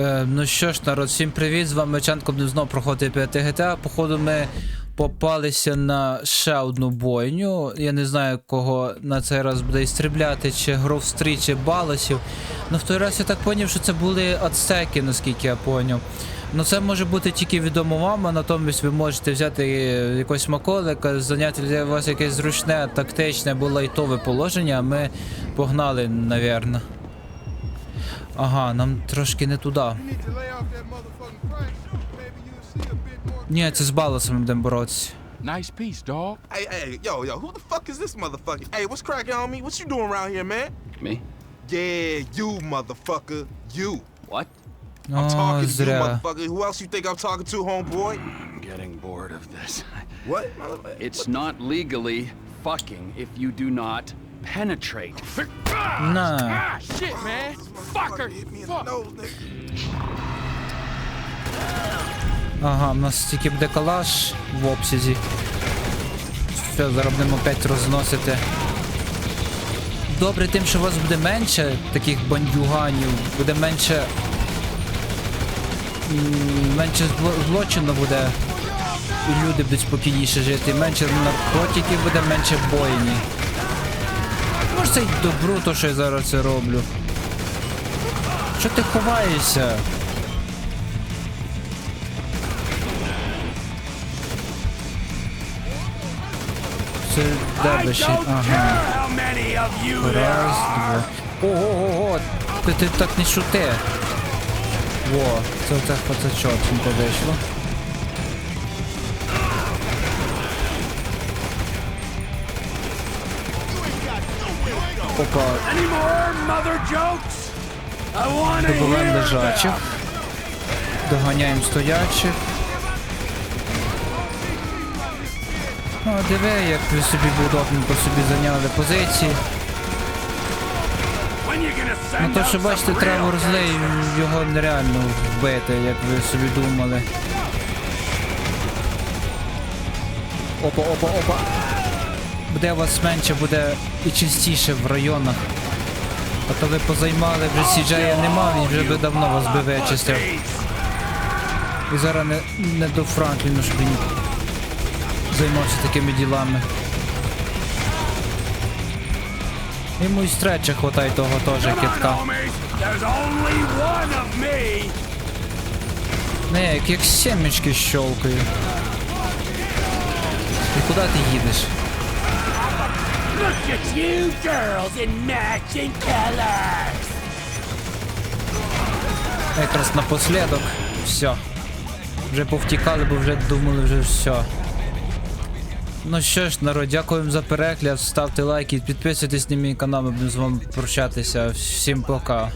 Е, ну що ж, народ, всім привіт, з вами Чанко, будемо знову проходити 5 GTA. Походу, ми попалися на ще одну бойню. Я не знаю, кого на цей раз буде істрібляти, чи Гровстрі, чи Баласів. Ну в той раз я так поняв, що це були ацтеки, наскільки я поняв. Ну це може бути тільки відомо вам, а натомість ви можете взяти якогось смаколика, зайняти для вас якесь зручне, тактичне або лайтове положення, а ми погнали, навірно. Ага, нам трошки не туди. You need to lay off that motherfucking crack. Maybe you'll see a bit more. Ні, це з баласом будемо боротися. Nice piece, dog. Hey, hey, yo, yo, who the fuck is this motherfucker? Hey, what's cracking on me? What you doing around here, man? Me? Yeah, you motherfucker, you. What? I'm О, talking to you, зря. motherfucker. Who else you think I'm talking to, homeboy? I'm getting bored of this. What? motherfucker? It's not legally fucking if you do not penetrate. На. Ah, shit, man. Fucker. Hit me in the nose, nigga. Ага, у нас тільки буде калаш в обсязі. Все, зараз будемо опять розносити. Добре тим, що у вас буде менше таких бандюганів, буде менше. Менше злочину буде. І люди будуть спокійніше жити. Менше наркотиків буде, менше бойні. Може це й добру, то що я зараз це роблю. Що ти ховаєшся? Це де ще? Ага. Раз, два. Ого-го-го! Ти, ти так не шути. Во, це оце пацачок не вийшло. Опа, Any more mother jokes? Добиваємо лежачих. Доганяємо стоячих. Ну, диви, як ви собі удобненько собі зайняли позиції. Ну то що бачите, guys? злий, його нереально вбити, як ви собі думали. Опа, опа, опа. Буде у вас менше, буде і частіше в районах. А то ви позаймали, вже сіджає нема, він вже би давно вас би вичистив. І зараз не, не до Франкліну, щоб він займався такими ділами. Йому і стреча хватає того теж китка. Не, як, як сімечки щолкаю. І куди ти їдеш? Look at you girls in matching colors. Якраз напослідок. Все. Вже повтікали, бо вже думали, вже все. Ну що ж, народ, дякуємо за перегляд. Ставте лайки, підписуйтесь на мій канал, ми будемо з вами прощатися. Всім пока.